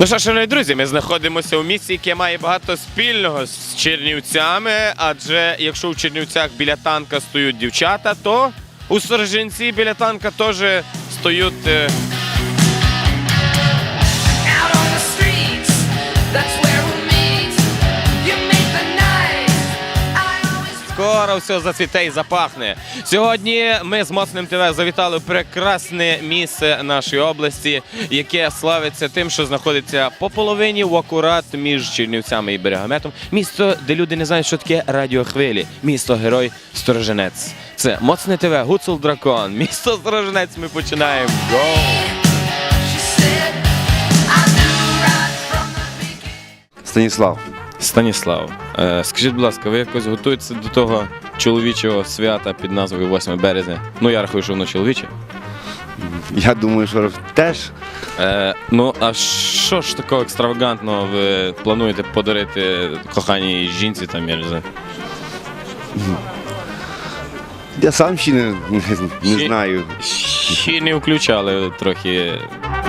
Ну що, шановні друзі, ми знаходимося у місці, яке має багато спільного з Чернівцями. Адже якщо у Чернівцях біля танка стоють дівчата, то у Сторожинці біля танка теж стоять. Скоро все зацвіте і запахне. Сьогодні ми з Моцним ТВ завітали в прекрасне місце нашої області, яке славиться тим, що знаходиться по половині в акурат між Чернівцями і Берегометом. Місто, де люди не знають, що таке радіохвилі. Місто Герой Сторожинець. Це Моцне ТВ, Гуцул Дракон. Місто Сторожинець. Ми починаємо. Go! Станіслав. Станіслав, е, скажіть, будь ласка, ви якось готуєтеся до того чоловічого свята під назвою 8 березня? Ну, я рахую, що воно чоловіче. Я думаю, що теж Е, ну, а що ж такого екстравагантного ви плануєте подарити коханій жінці там, я не знаю? я сам ще не, не, не Ще- знаю. Ще не включали трохи.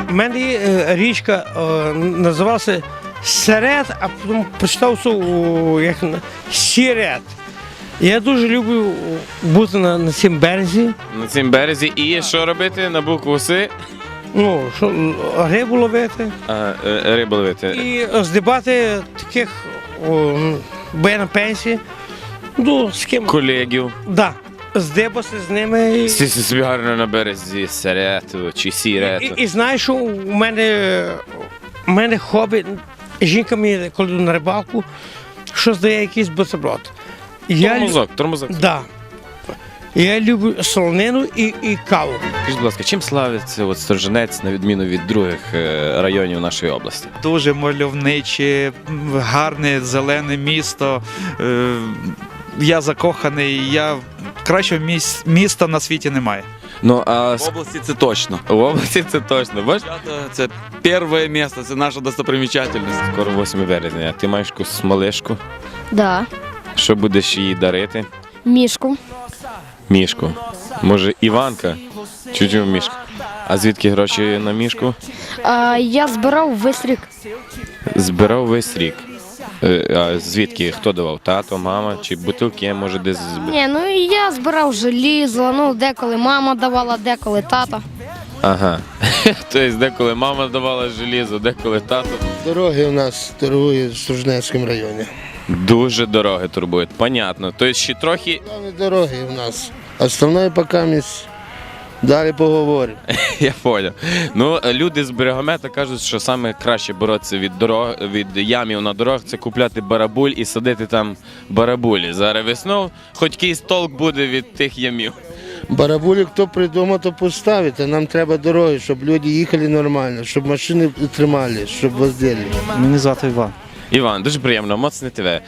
У мене є е, річка, е, називався Серед, а потім прочитав слово, як на- Сірет. Я дуже люблю бути на, на цьому березі. На цьому березі. І що робити на букву С? Ну, що, рибу ловити А, е, рибу ловити. і здибати таких, о, бо я на пенсії. Ну, з ким? Колегів. Да. Здибати з ними. І, собі гарно на березі серету чи сірету. і, і знаєш, що у мене, у мене хобі, жінка мені, коли йду на рибалку, що здає якийсь бутерброд. Я, Тормозок, тормозок. Да. Я люблю солонину і, і каву. Скажіть, будь ласка, чим славиться от Сторженець на відміну від других е, районів нашої області? Дуже мальовниче, м, гарне зелене місто. Е, Я закоханий. Я кращого міс- міста на світі немає. Ну а В області це точно. в області це точно. Дівчата, Це перше місце, це наша достопримічательність. Скоро 8 березня. А ти маєш якусь смолишку? Да, Що будеш їй дарити? мішку. Мішку. Може, Іванка? Чуть-чуть мішку. А звідки гроші на мішку? А, я збирав весь рік. Збирав весь рік. Е, А звідки? Хто давав? Тато, мама чи бутилки, може, десь збирав? Ні, ну і я збирав желізо, ну деколи мама давала, деколи тато. Ага. Тобто, деколи мама давала желізо, деколи тато. Дороги у нас торгують в Сужнецькому районі. Дуже дороги турбують. Понятно. Тобто ще трохи, дороги у нас. Основне поки ми далі поговоримо. я понял. Ну, люди з берегомета кажуть, що саме краще боротися від дорог від ямів на дорогах це купляти барабуль і садити там барабулі. Зараз весною хоч якийсь толк буде від тих ямів. Барабулі хто придумав, то поставити. Нам треба дороги, щоб люди їхали нормально, щоб машини тримали, щоб возили. Мене звати Іван. Іван, дуже приємно, моцне ТВ. Е,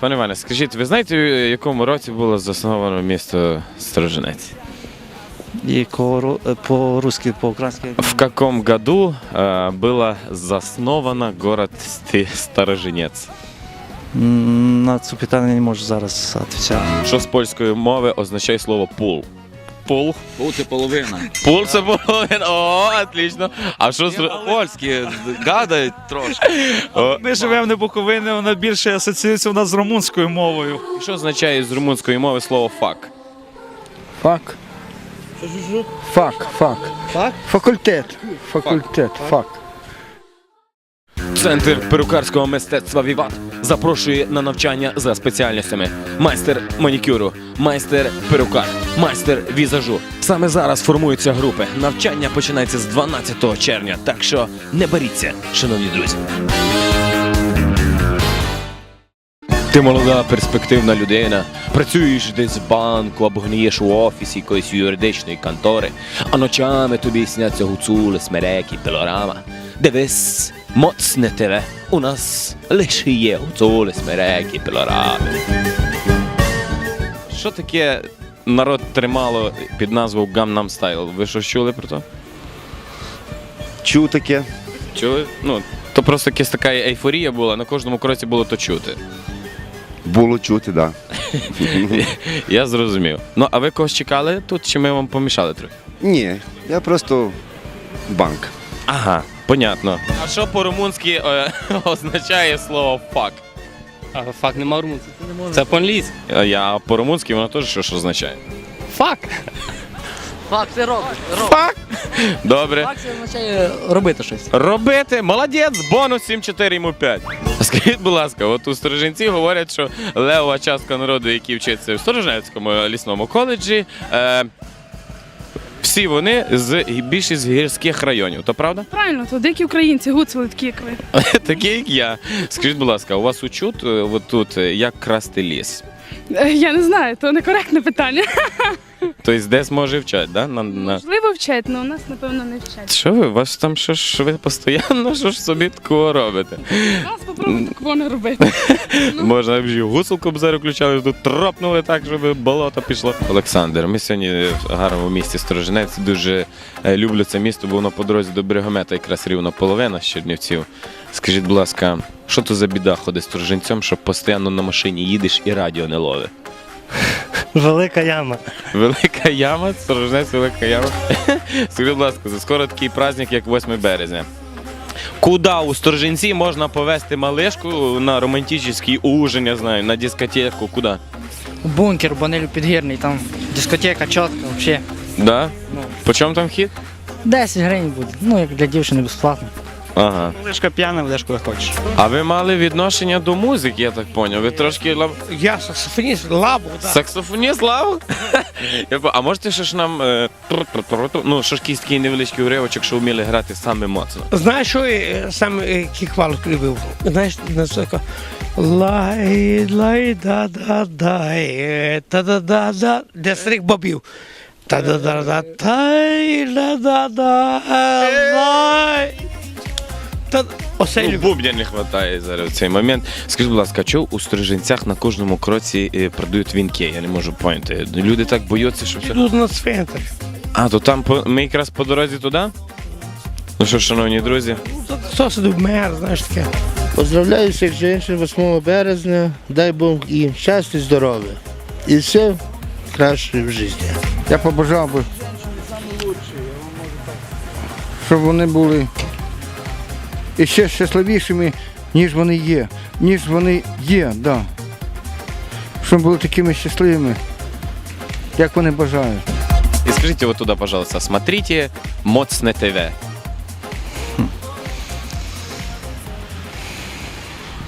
пане Іване, скажіть, ви знаєте, в якому році було засновано місто Сторожинець? І по-русски, по-українськи. В каком году э, было засновано город Сти- На це питання не можу зараз відповідати. Що з польської мови означає слово пул? Пул? О, це половина. Пул це половина. О, отлично. А що з Польські гадають трошки. О, Ми живемо на Буковині, вона більше асоціюється у нас з румунською мовою. що означає з румунської мови слово фак? Фак. Фак, фак. Фак? Факультет. Факультет, фак. Центр перукарського мистецтва Віват запрошує на навчання за спеціальностями: майстер манікюру, майстер перукар, майстер візажу. Саме зараз формуються групи. Навчання починається з 12 червня, так що не боріться, шановні друзі. Ти молода перспективна людина. Працюєш десь в банку або гниєш у офісі якоїсь юридичної контори, а ночами тобі сняться гуцули, смереки, пилорама. Дивись, моцне тебе. У нас лише є гуцули, смереки, пилорами. Що таке народ тримало під назвою Gangnam Style? Ви що чули про то? Чув таке. Чули? Ну, то просто якась така ейфорія була, на кожному кроці було то чути. Було чути, так. Да. Я зрозумів. Ну, а ви когось чекали тут, чи ми вам помішали трохи? Ні, я просто банк. Ага. Понятно. А що по-румунськи е, означає слово фак? А фак нема румунський. Це. А я по-румунськи воно теж що ж означає? Фак. Фак це робить. Фак. Добре. Фак це означає робити щось. Робити, молодець, бонус 7-4 йому 5. Скажіть, будь ласка, от у Сторожинці говорять, що левова частка народу, які вчаться в Сторожинецькому лісному коледжі, е, всі вони з більшість з гірських районів, то правда? Правильно, то дикі українці, гуцули такі, як ви. Такі, як я. Скажіть, будь ласка, у вас учут е, от тут, е, як красти ліс? Е, Я не знаю, то некоректне питання. Тобто десь може вчать, да? На, на... Можливо, вчать, але у нас, напевно, не вчать. Що ви? Вас там що ж ви постійно що ж собі такого робите? Нас попробуйте такого не робити. Можна б ж і б зараз тут тропнули так, щоб болото пішло. Олександр, ми сьогодні в гарному місті Сторожинець. Дуже е, люблю це місто, бо воно по дорозі до берегомета якраз рівно половина з Чернівців. Скажіть, будь ласка, що то за біда ходить з Сторожинцем, що постійно на машині їдеш і радіо не ловить? Велика яма. Велика яма, Сторожинець, велика яма. Скажіть, будь ласка, за скоро такий праздник, як 8 березня. Куди у Сторожинці можна повезти малишку на романтичний ужин, я знаю, на дискотеку, куди? Бункер, Банелю Підгірний, там дискотека чітка, взагалі. Да? По чому там вхід? 10 гривень буде. Ну, як для дівчини безплатно. Ага. Лишка п'яна, будеш куди хочеш. А ви мали відношення до музики, я так поняв. Ви трошки лав... Я саксофоніст, лабу, так. саксофоніст лав? Я по- А можете ще ж нам е, тру-тру-тру-тру, ну, що ж якийсь такий невеличкий уривочок, що вміли грати саме моцно. Знаєш, що я сам е, кіквал любив? Знаєш, на це лай, лай, да, да, дай, та да да да для старих бабів. Та да да да тай, да да да лай. Та оце Ну, бубня не вистачає зараз в цей момент. Скажіть, будь ласка, чого у Сторожинцях на кожному кроці е, продають вінки? Я не можу поняти. Люди так бояться, що все. Тут на цвинтар. А, то там по... ми якраз по дорозі туди? Ну що, шановні друзі, Хто сидив мер, знаєш таке. Поздравляю всіх жінок 8 березня. Дай Бог їм щастя, здоров'я. І все краще в житті. Я побажав би, щоб вони були іще щасливішими, ніж вони є. Ніж вони є, да. Щоб були такими щасливими, як вони бажають. и скажите вот туда, пожалуйста, смотрите Моцне ТВ.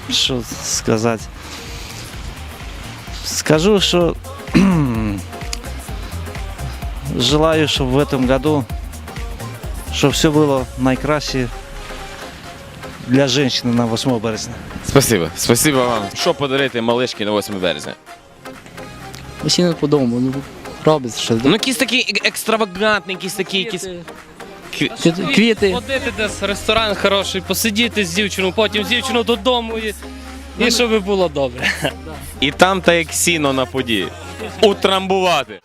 Що сказати? Скажу, що желаю, щоб в этом году, щоб все було найкраще для жінки на 8 березня. Спасибо, спасибо вам. Що подарити малишки на 8 березня? Усі не подумав, ну робить щось. Ну, якийсь такий ек- екстравагантний, якийсь такий, якийсь... Квіти. Ходити десь в ресторан хороший, посидіти з дівчиною, потім з дівчиною додому і, і щоб було добре. І там та як сіно на події. Утрамбувати.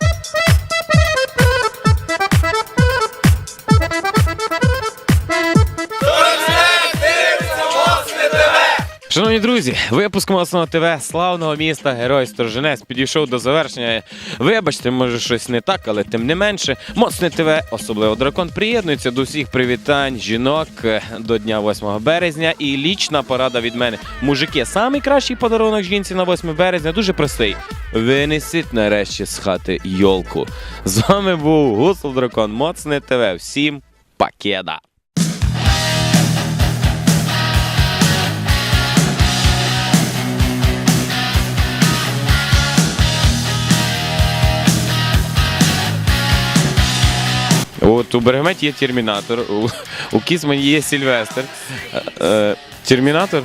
Шановні друзі, випуск Моцного ТВ славного міста Герой Сторожинець підійшов до завершення. Вибачте, може щось не так, але тим не менше, Моцне ТВ, особливо дракон, приєднується до всіх привітань жінок е, до дня 8 березня. І лічна порада від мене. Мужики, самий кращий подарунок жінці на 8 березня дуже простий. Винесіть нарешті з хати йолку. З вами був Гусел Дракон, Моцне ТВ. Всім пакеда! От у Береметі є термінатор, у, у Кісмані є Сільвестр. Е, е, термінатор?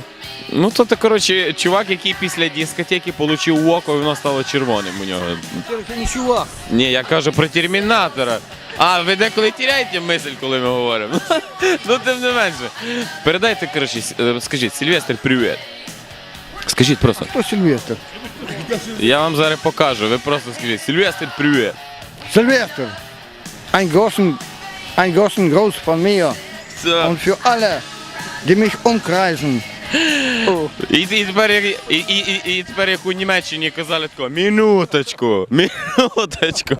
Ну, то, то коротше, чувак, який після дискотеки отримав око, і воно стало червоним у нього. Це Не чувак. Ні, я кажу про термінатора. А, ви деколи тіряєте мисль, коли ми говоримо? ну, тим не менше. Передайте, коротше, е, скажіть, Сільвестр, привіт. Скажіть просто. Хто Сильвестр? Я вам зараз покажу. Ви просто скажіть, Сільвестр, привіт. Silvester, ein großen, ein großen Gruß von mir Це... und für alle, die mich umkreisen. І, і, тепер, як, і, і, і, і тепер як у Німеччині казали тако, минуточку, минуточку.